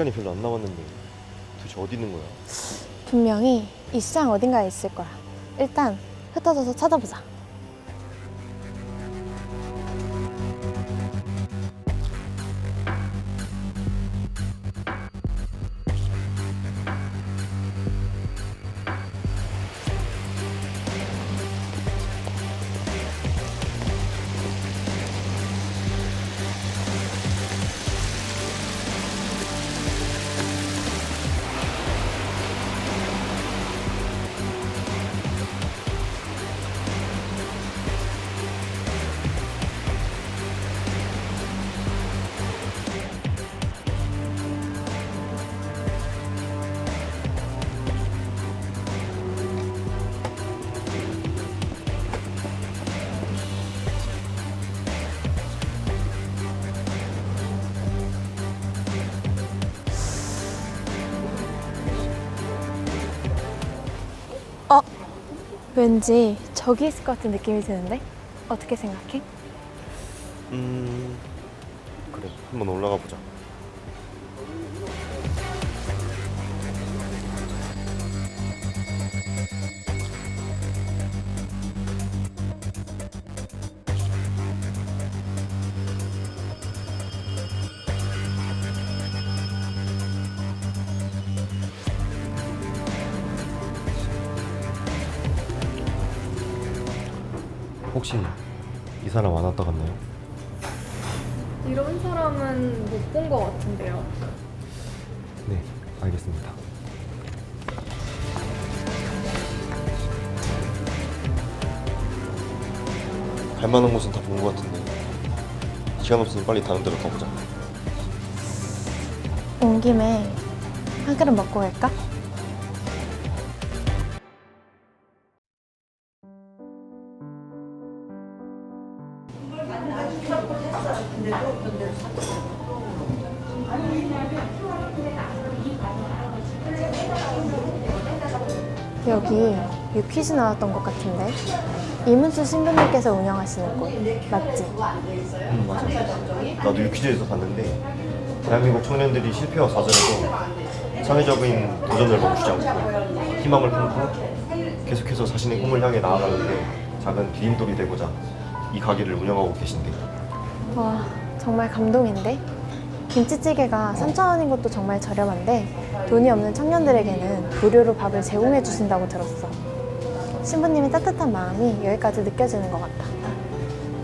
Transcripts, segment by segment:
시간이 별로 안 남았는데 도대체 어디 있는 거야? 분명히 이 시장 어딘가에 있을 거야. 일단 흩어져서 찾아보자. 왠지 저기 있을 것 같은 느낌이 드는데? 어떻게 생각해? 음 그래 한번 올라가 보자. 혹시 이 사람 안 왔다 갔나요? 이런 사람은 못 본 것 같은데요. 네, 알겠습니다. 갈 만한 곳은 다 본 것 같은데 시간 없으니 빨리 다른 데로 가보자. 온 김에 한 그릇 먹고 갈까? 여기 유퀴즈 나왔던 것 같은데 이문수 신부님께서 운영하시는 곳 맞지? 음 맞아. 나도 유퀴즈에서 봤는데 대한민국 청년들이 실패와 좌절에도 사회적인 도전을 멈추지 않고 희망을 품고 계속해서 자신의 꿈을 향해 나아가는데 작은 디딤돌이 되고자 이 가게를 운영하고 계신데 와 정말 감동인데 김치찌개가 3,000원인 것도 정말 저렴한데 돈이 없는 청년들에게는 무료로 밥을 제공해 주신다고 들었어 신부님의 따뜻한 마음이 여기까지 느껴지는 것 같아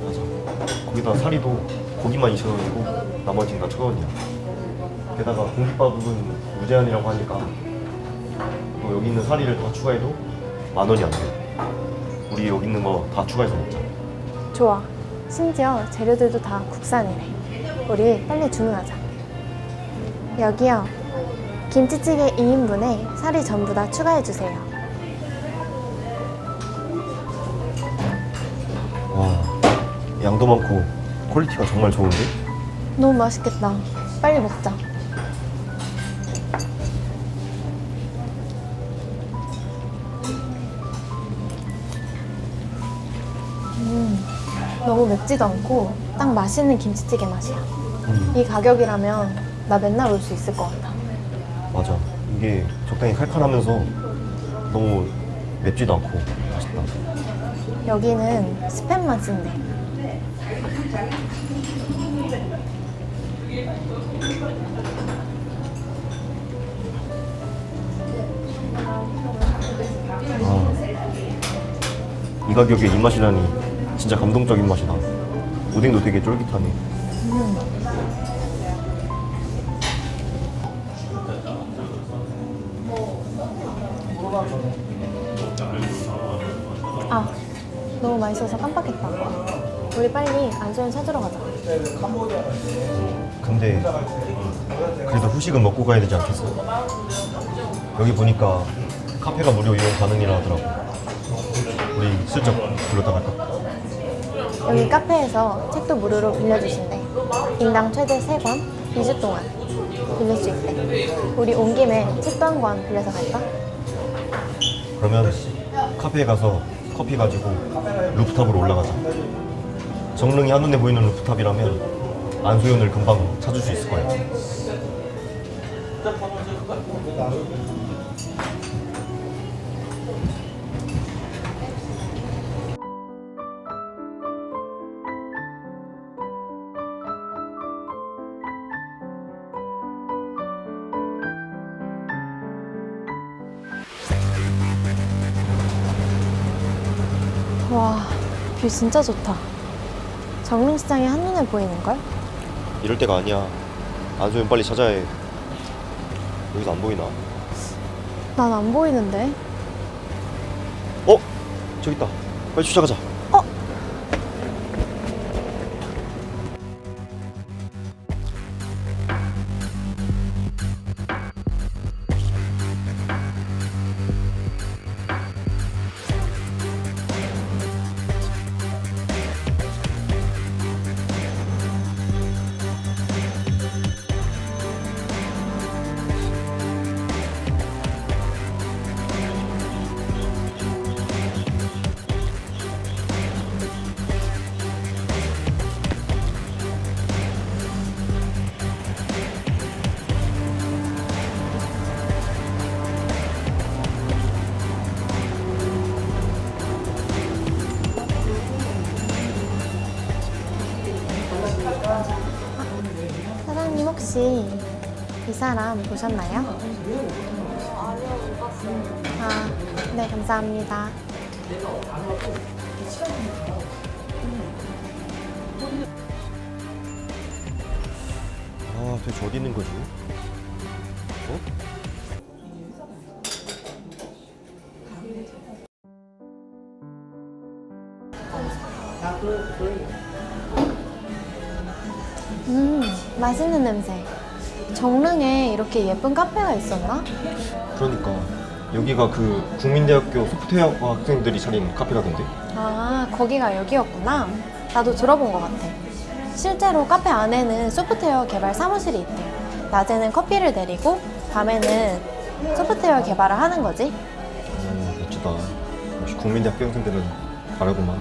맞아. 거기다 사리도 고기만 2,000원이고 나머지는 다 1,000원이야. 게다가 공깃밥은 무제한이라고 하니까 또 여기 있는 사리를 더 추가해도 만 원이 안 돼. 우리 여기 있는 거 다 추가해서 먹자. 좋아 심지어 재료들도 다 국산이래 우리 빨리 주문하자. 여기요. 김치찌개 2인분에 살이 전부 다 추가해 주세요. 와, 양도 많고 퀄리티가 정말 좋은데? 너무 맛있겠다. 빨리 먹자. 음, 너무 맵지도 않고 딱 맛있는 김치찌개 맛이야 음, 이 가격이라면 나 맨날 올 수 있을 것 같아 맞아. 이게 적당히 칼칼하면서 너무 맵지도 않고 맛있다. 여기는 스팸만 쓴대 아, 이 가격에 이 맛이라니 진짜 감동적인 맛이다. 오뎅도 되게 쫄깃하네. 아 너무 맛있어서 깜빡했다 우리 빨리 안소연 찾으러 가자 근데 그래도 후식은 먹고 가야 되지 않겠어? 여기 보니까 카페가 무료 이용 가능이라 하더라고. 우리 슬쩍 불렀다 갈까? 여기 카페에서 책도 무료로 빌려주신대 인당 최대 3권 2주 동안 빌릴 수 있대 우리 온 김에 책도 한 권 빌려서 갈까? 그러면 카페에 가서 커피 가지고 루프탑으로 올라가자. 정릉이 한눈에 보이는 루프탑이라면 안소연을 금방 찾을 수 있을 거야. 뷰 진짜 좋다. 정릉시장이 한눈에 보이는걸? 이럴 때가 아니야. 안소연 빨리 찾아야 해. 여기서 안 보이나? 난 안 보이는데. 어? 저기 있다. 빨리 쫓아가자. 사람 보셨나요? 아, 네, 감사합니다. 아, 도대체 어디 있는 거지? 어? 음, 맛있는 냄새. 정릉에 이렇게 예쁜 카페가 있었나? 그러니까 여기가 그 국민대학교 소프트웨어과 학생들이 차린 카페라던데. 아, 거기가 여기였구나. 나도 들어본 것 같아. 실제로 카페 안에는 소프트웨어 개발 사무실이 있대. 낮에는 커피를 내리고 밤에는 소프트웨어 개발을 하는 거지. 음, 멋지다. 역시 국민대 학교생들은 다르구만.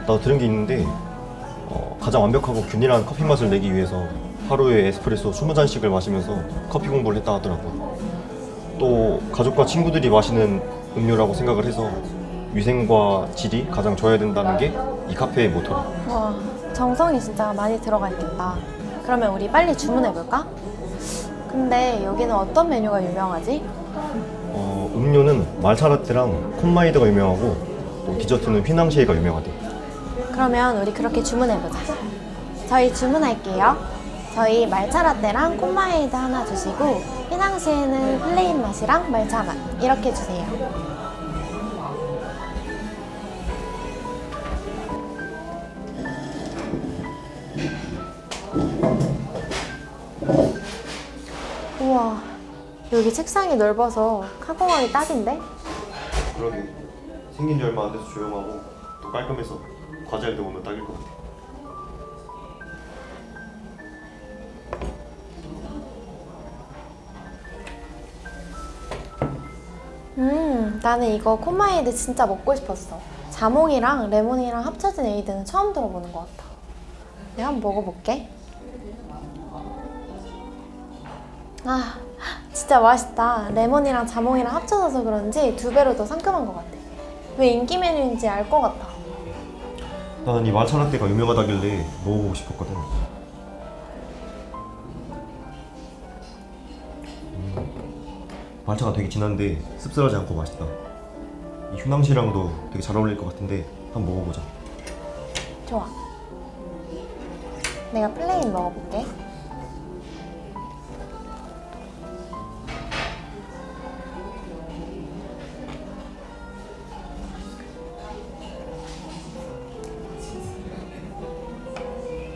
나도 들은 게 있는데 어, 가장 완벽하고 균일한 커피 맛을 내기 위해서 하루에 에스프레소 20잔씩을 마시면서 커피 공부를 했다 하더라고. 또 가족과 친구들이 마시는 음료라고 생각을 해서 위생과 질이 가장 좋아야 된다는 게 이 카페의 모토래. 와, 정성이 진짜 많이 들어가 있겠다. 그러면 우리 빨리 주문해볼까? 근데 여기는 어떤 메뉴가 유명하지? 어, 음료는 말차라떼랑 콘마이드가 유명하고 또 디저트는 휘낭시에가 유명하대. 그러면 우리 그렇게 주문해보자. 저희 주문할게요. 저희 말차 라떼랑 콘마이드 하나 주시고 휘낭시에는 플레인 맛이랑 말차 맛 이렇게 주세요. 우와, 여기 책상이 넓어서 카공하기 딱인데? 그러게 생긴 지 얼마 안 돼서 조용하고 또 깔끔해서 과자를 먹으면 딱일 것 같아. 나는 이거 콘마이드 진짜 먹고 싶었어. 자몽이랑 레몬이랑 합쳐진 에이드는 처음 들어보는 것 같아. 내가 한번 먹어볼게. 아, 진짜 맛있다. 레몬이랑 자몽이랑 합쳐져서 그런지 두 배로 더 상큼한 것 같아. 왜 인기 메뉴인지 알 것 같아. 나는 이 말차라떼가 유명하다길래 먹어보고 싶었거든. 음, 말차가 되게 진한데 씁쓸하지 않고 맛있다. 이 휴낭시랑도 되게 잘 어울릴 것 같은데 한번 먹어보자. 좋아. 내가 플레인 먹어볼게.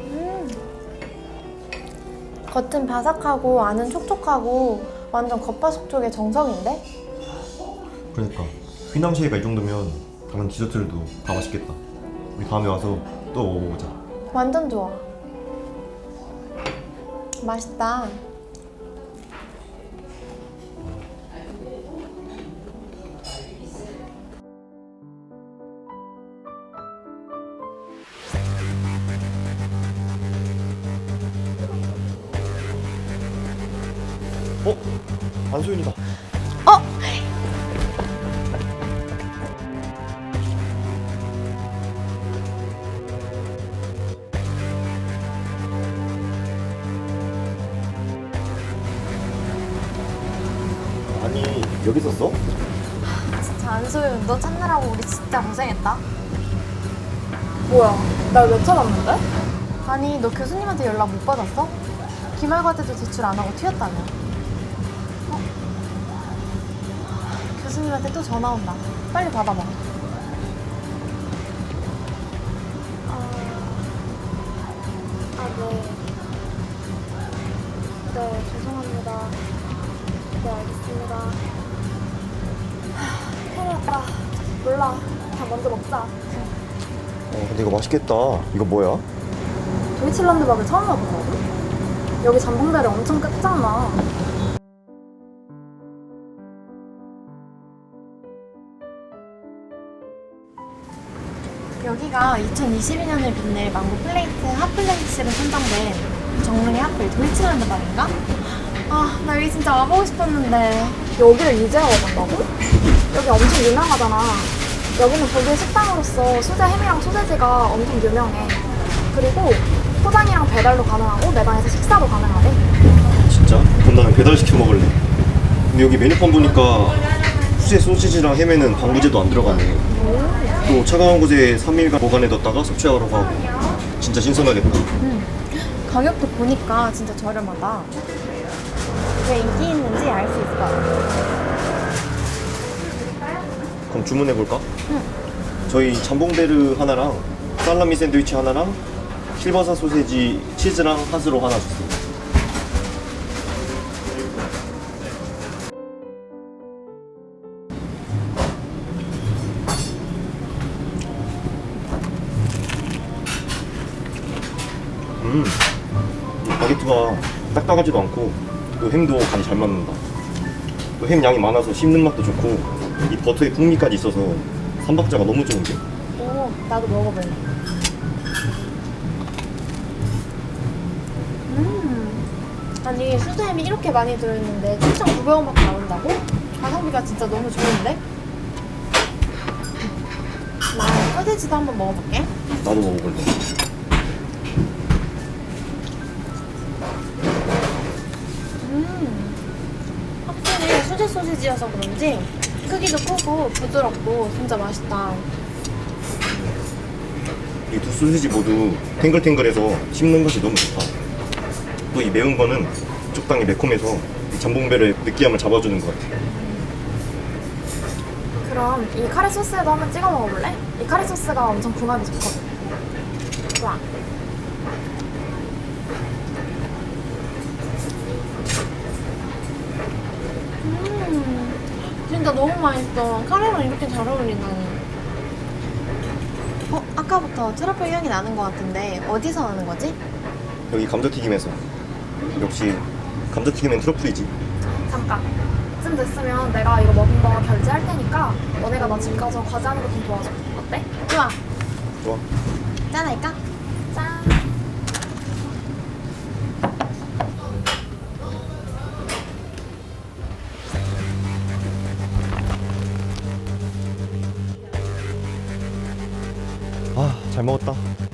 음. 겉은 바삭하고 안은 촉촉하고 완전 겉바속촉의 정석인데? 그러니까 휘낭시에가 이 정도면 다른 디저트들도 다 맛있겠다. 우리 다음에 와서 또 먹어보자. 완전 좋아. 맛있다. 아니 여기 있었어? 진짜 안소윤 너 찾느라고 우리 진짜 고생했다. 뭐야? 날왜 찾았는데? 아니 너 교수님한테 연락 못 받았어? 기말과제도 제출 안 하고 튀었다며. 어? 교수님한테 또 전화 온다. 빨리 받아봐. 먹자. 어 근데 이거 맛있겠다. 이거 뭐야? 도이칠란드 밥을 처음 와보거든? 여기 잠봉대를 엄청 끓잖아. 여기가 2022년을 빛낼 망고 플레이트 핫플레이스로 선정된 정릉의 핫플 도이치란드 밥인가? 아, 나 여기 진짜 와보고 싶었는데. 여기를 이제 와본다고? 여기 엄청 유명하잖아. 여기는 독일 식당으로서 수제 햄이랑 소세지가 엄청 유명해. 그리고 포장이랑 배달도 가능하고 내 방에서 식사도 가능하대. 진짜? 그럼 나는 배달 시켜 먹을래. 근데 여기 메뉴판 보니까 수제 소시지랑 햄에는 방부제도 안 들어가네. 또 차가운 곳에 3일간 보관해뒀다가 섭취하라고 하고 진짜 신선하겠다. 가격도 보니까 진짜 저렴하다. 왜 인기 있는지 알 수 있을 것 같아. 그럼 주문해 볼까? 저희 잠봉베르 하나랑 살라미 샌드위치 하나랑 킬바사 소세지 치즈랑 핫으로 하나 주세요. 음, 이 바게트가 딱딱하지도 않고 또 햄도 간이 잘 맞는다. 또 햄 양이 많아서 씹는 맛도 좋고 이 버터의 풍미까지 있어서 삼박자가 너무 좋은데 오, 나도 먹어볼래. 음. 아니, 수수햄이 이렇게 많이 들어있는데 7,900원밖에 나온다고? 가성비가 진짜 너무 좋은데? 나 소세지도 한번 먹어볼게. 나도 먹어볼래 음. 확실히 수제 소시지여서 그런지 크기도 크고 부드럽고 진짜 맛있다. 이 두 소시지 모두 탱글탱글해서 씹는 것이 너무 좋다 또 이 매운 거는 적당히 매콤해서 이 잠봉배를 느끼함을 잡아주는 것 같아 그럼 이 카레 소스에도 한번 찍어 먹어볼래? 이 카레 소스가 엄청 궁합이 좋거든. 좋아. 음, 진짜 너무 맛있어. 카레랑 이렇게 잘 어울린다니. 어, 아까부터 트러플 향이 나는 것 같은데 어디서 나는 거지? 여기 감자튀김에서 역시 감자튀김엔 트러플이지 잠깐. 쯤 됐으면 내가 이거 먹은 거 결제할 테니까 너네가 나 집 가서 과제하는 거 좀 도와줘. 어때? 좋아. 좋아 짠할까? 잘 먹었다